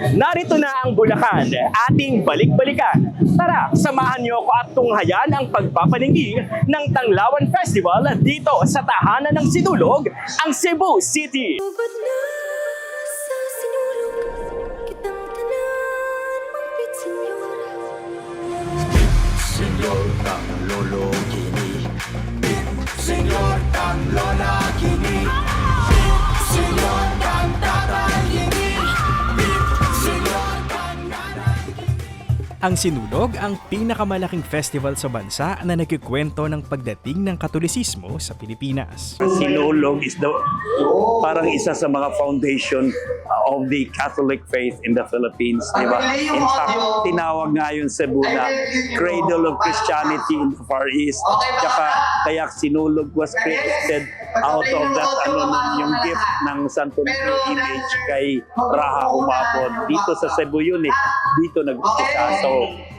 Narito na ang Bulacan, ating balik-balikan. Tara, samahan niyo ako at tunghayan ang pagpapaningin ng Tanglawan Festival dito sa tahanan ng Sinulog, ang Cebu City. Mangpit senyor Tang Lolo Gini Senyor Tang Lola Ang Sinulog ang pinakamalaking festival sa bansa na nagkikwento ng pagdating ng Katolisismo sa Pilipinas. Sinulog is the parang isa sa mga foundation of the Catholic faith in the Philippines, di ba? In fact, tinawag nga yung Cebu na cradle of Christianity in the Far East. Tsaka kaya Sinulog was created out of that ano yung gift ng Santo Niño image kay Raha Humapon. Dito sa Cebu yun eh. Dito nag-umpisa. So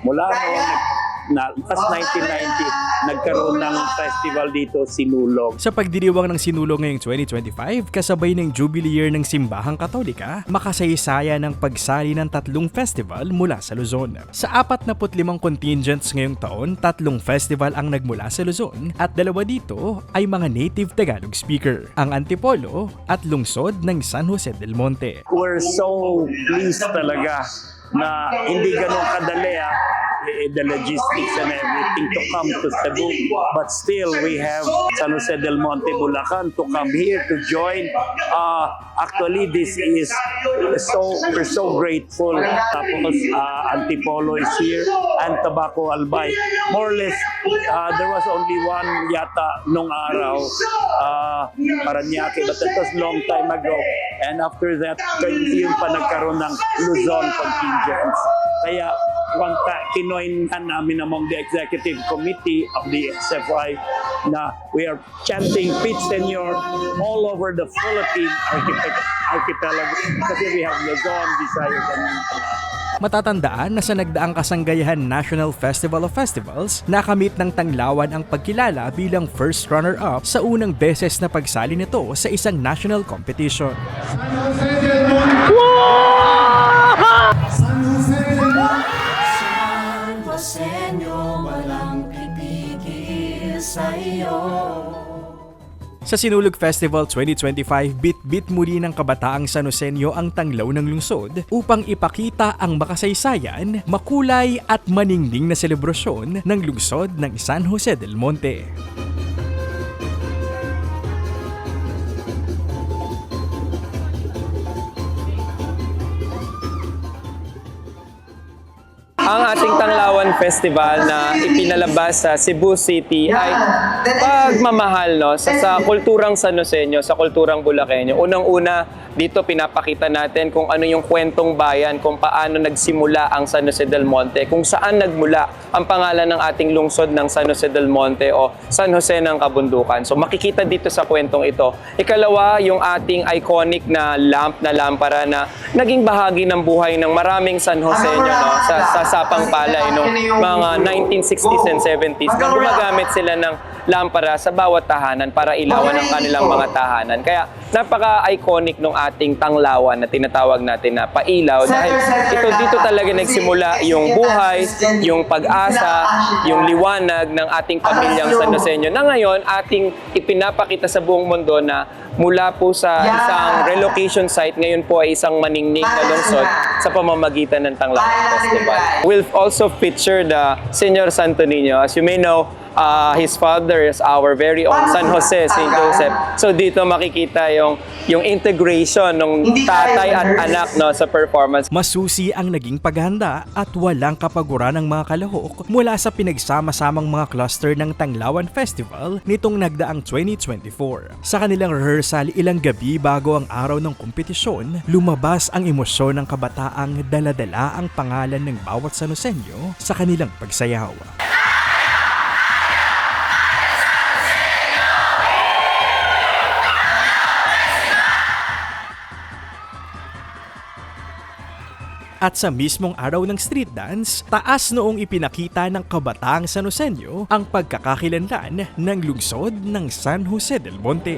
mula noon na last 1990 nagkaroon ng festival dito Sinulog. Sa pagdiriwang ng Sinulog ngayong 2025, kasabay ng Jubilee Year ng Simbahang Katolika, makasaysaya ng pagsali ng tatlong festival mula sa Luzon. Sa 45 contingents ngayong taon, tatlong festival ang nagmula sa Luzon at dalawa dito ay mga native Tagalog speaker, ang Antipolo at lungsod ng San Jose del Monte. we're so pleased talaga na hindi ganun kadali ah, the logistics and everything to come to Cebu. But still, we have San Jose del Monte, Bulacan to come here to join. Uh, actually, this is so, we're so grateful. Tapos, uh, Antipolo is here and Tabaco Albay. More or less, uh, there was only one yata nung araw, uh, Paranaque, but that was long time ago. And after that, 20 yun pa nagkaroon ng Luzon contingents. Kaya kinoinhan namin among the executive committee of the SFI na we are chanting Pete Senor all over the Philippine archipel- archipelago kasi we have Luzon, Visayas, and Mindanao. Matatandaan na sa nagdaang kasanggayahan National Festival of Festivals, nakamit ng Tanglawan ang pagkilala bilang first runner-up sa unang beses na pagsali nito sa isang national competition. Senyo Sa Sinulog Festival 2025, bit-bit muli ng kabataang San Joseño ang tanglaw ng lungsod upang ipakita ang makasaysayan, makulay at maningning na selebrasyon ng lungsod ng San Jose del Monte. Ang ating Tanglawan Festival na ipinalabas sa Cebu City ay pagmamahal no, sa, sa kulturang San Joseño, sa kulturang Bulakenyo. Unang-una, dito pinapakita natin kung ano yung kwentong bayan, kung paano nagsimula ang San Jose del Monte, kung saan nagmula ang pangalan ng ating lungsod ng San Jose del Monte o San Jose ng Kabundukan. So makikita dito sa kwentong ito. Ikalawa, yung ating iconic na lamp na lampara na naging bahagi ng buhay ng maraming San Joseño no, sa, sa Sapang Palay no, mga 1960s and 70s na gumagamit sila ng lampara sa bawat tahanan para ilawan ang kanilang mga tahanan. Kaya napaka-iconic ng ating tanglawan na tinatawag natin na pailaw dahil ito dito talaga nagsimula yung buhay, yung pag-asa, yung liwanag ng ating pamilyang San Joseño na ngayon ating ipinapakita sa buong mundo na mula po sa isang relocation site, ngayon po ay isang maningning na lungsod sa pamamagitan ng Tanglawan Festival. We'll also feature the Senyor Santo Niño. As you may know, uh, his father is our very own San Jose, St. Joseph. So dito makikita yung yung integration ng tatay at anak no sa performance. Masusi ang naging paghanda at walang kapaguran ng mga kalahok mula sa pinagsama-samang mga cluster ng Tanglawan Festival nitong nagdaang 2024. Sa kanilang rehearsal ilang gabi bago ang araw ng kompetisyon, lumabas ang emosyon ng kabataang daladala ang pangalan ng bawat Sanosenyo sa kanilang pagsayaw. At sa mismong araw ng street dance, taas noong ipinakita ng kabataang San Joseño ang pagkakakilanlan ng lungsod ng San Jose del Monte.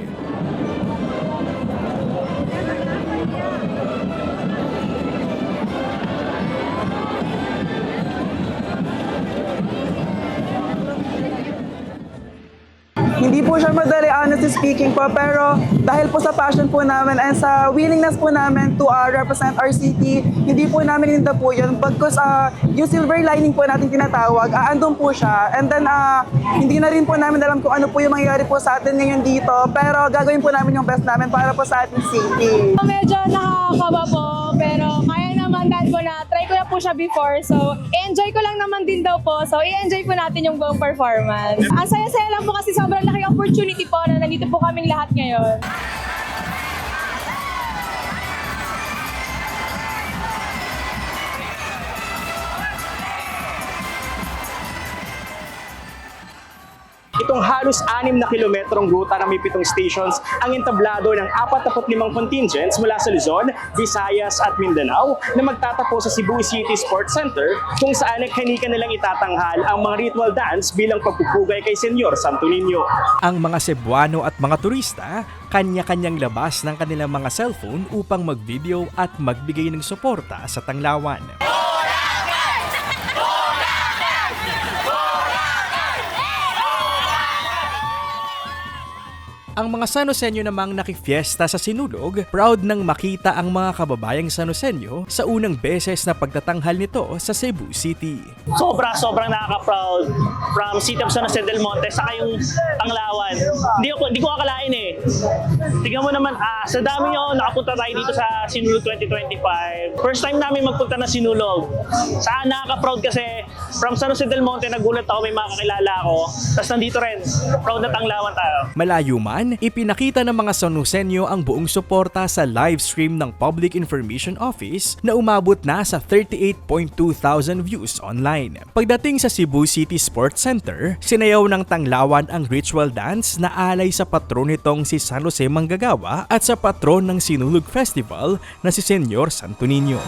Hindi po siya madali, honestly speaking po, pero dahil po sa passion po namin and sa willingness po namin to uh, represent our city, hindi po namin hinda po yun. Because uh, yung silver lining po natin tinatawag, uh, andun po siya. And then, uh, hindi na rin po namin alam kung ano po yung mangyayari po sa atin ngayon dito, pero gagawin po namin yung best namin para po sa ating city. Medyo nakakaba po, pero naman dahil ko na, try ko na po siya before. So, enjoy ko lang naman din daw po. So, i-enjoy po natin yung buong performance. Ang saya-saya lang po kasi sobrang laki opportunity po na nandito po kaming lahat ngayon. Itong halos 6 na kilometrong ruta na may pitong stations ang entablado ng 45 contingents mula sa Luzon, Visayas at Mindanao na magtatapos sa Cebu City Sports Center kung saan naghanika nilang itatanghal ang mga ritual dance bilang pagpupugay kay Senyor Santo Niño. Ang mga Cebuano at mga turista, kanya-kanyang labas ng kanilang mga cellphone upang mag-video at magbigay ng suporta sa Tanglawan. Ang mga Sanosenyo namang nakifiesta sa Sinulog, proud nang makita ang mga kababayang Sanosenyo sa unang beses na pagtatanghal nito sa Cebu City. sobra sobrang nakaka-proud from City of San Jose del Monte saka yung Tanglawan. Hindi ko hindi ko akalain eh. Tingnan mo naman ah, sa dami nyo nakapunta tayo dito sa Sinulog 2025. First time namin magpunta na Sinulog. Saan nakaka-proud kasi from San Jose del Monte nagulat ako may mga kakilala ako. Tapos nandito rin. Proud na Tanglawan tayo. Malayo man, ipinakita ng mga Sonusenyo ang buong suporta sa live stream ng Public Information Office na umabot na sa 38.2 thousand views online. Pagdating sa Cebu City Sports Center, sinayaw ng Tanglawan ang ritual dance na alay sa patron nitong si San Jose Manggagawa at sa patron ng Sinulog Festival na si Senyor Santo Niño.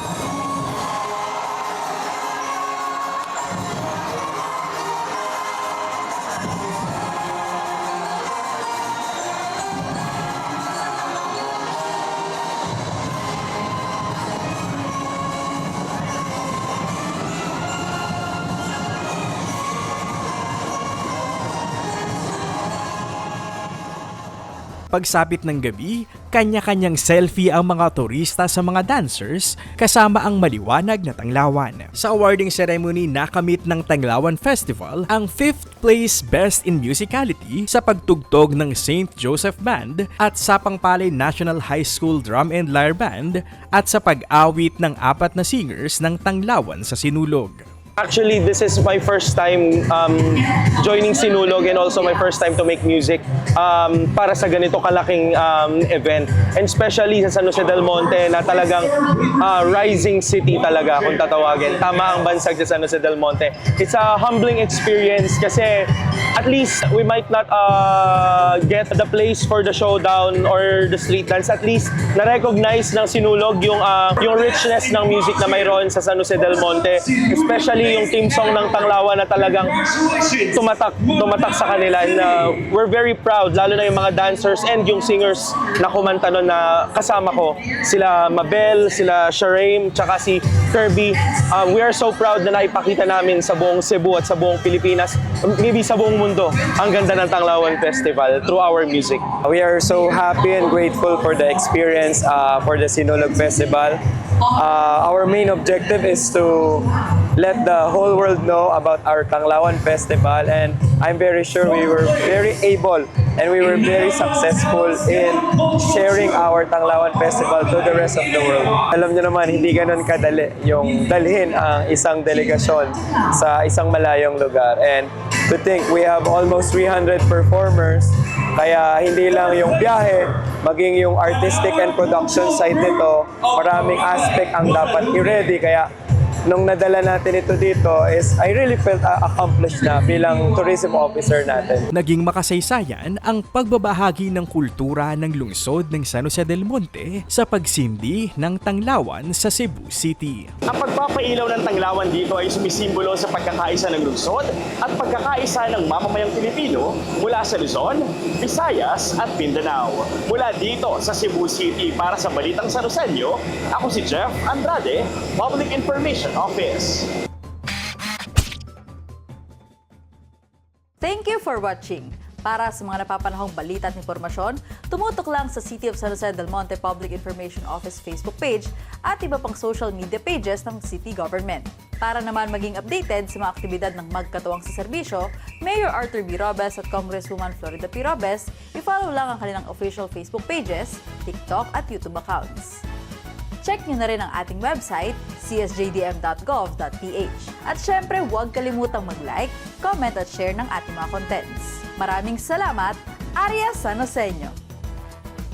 Pagsapit ng gabi, kanya-kanyang selfie ang mga turista sa mga dancers kasama ang maliwanag na Tanglawan. Sa awarding ceremony nakamit ng Tanglawan Festival ang 5th place Best in Musicality sa pagtugtog ng St. Joseph Band at Sapang Palay National High School Drum and Lyre Band at sa pag-awit ng apat na singers ng Tanglawan sa Sinulog. Actually, this is my first time um, joining Sinulog and also my first time to make music um, para sa ganito kalaking um, event. And especially sa San Jose del Monte na talagang uh, rising city talaga kung tatawagin. Tama ang bansag sa San Jose del Monte. It's a humbling experience kasi at least we might not uh, get the place for the showdown or the street dance. At least na-recognize ng Sinulog yung, uh, yung richness ng music na mayroon sa San Jose del Monte. Especially yung team song ng Tanglawan na talagang tumatak, tumatak sa kanila. And, uh, we're very proud, lalo na yung mga dancers and yung singers na kumanta nun na kasama ko. Sila Mabel, sila Sharaim, tsaka si Kirby. Um, we are so proud na naipakita namin sa buong Cebu at sa buong Pilipinas, maybe sa buong mundo, ang ganda ng Tanglawan Festival through our music. We are so happy and grateful for the experience uh, for the Sinulog Festival. Uh, our main objective is to let the whole world know about our Tanglawan Festival and I'm very sure we were very able and we were very successful in sharing our Tanglawan Festival to the rest of the world. Alam niyo naman, hindi ganun kadali yung dalhin ang isang delegasyon sa isang malayong lugar. And to think we have almost 300 performers kaya hindi lang yung biyahe, maging yung artistic and production side nito, maraming aspect ang dapat i-ready. Kaya nung nadala natin ito dito is I really felt uh, accomplished na bilang tourism officer natin. Naging makasaysayan ang pagbabahagi ng kultura ng lungsod ng San Jose del Monte sa pagsindi ng Tanglawan sa Cebu City. Ang pagpapailaw ng Tanglawan dito ay sumisimbolo sa pagkakaisa ng lungsod at pagkakaisa ng mamamayang Pilipino mula sa Luzon, Visayas at Mindanao. Mula dito sa Cebu City para sa Balitang San Joseño, ako si Jeff Andrade, Public Information Office. Thank you for watching. Para sa mga napapanahong balita at impormasyon, tumutok lang sa City of San Jose del Monte Public Information Office Facebook page at iba pang social media pages ng city government. Para naman maging updated sa mga aktibidad ng magkatuwang sa serbisyo, Mayor Arthur B. Robes at Congresswoman Florida P. Robes, i-follow lang ang kanilang official Facebook pages, TikTok at YouTube accounts. Check nyo na rin ang ating website, csjdm.gov.ph. At syempre, huwag kalimutang mag-like, comment at share ng ating mga contents. Maraming salamat, Arya Sanoseño!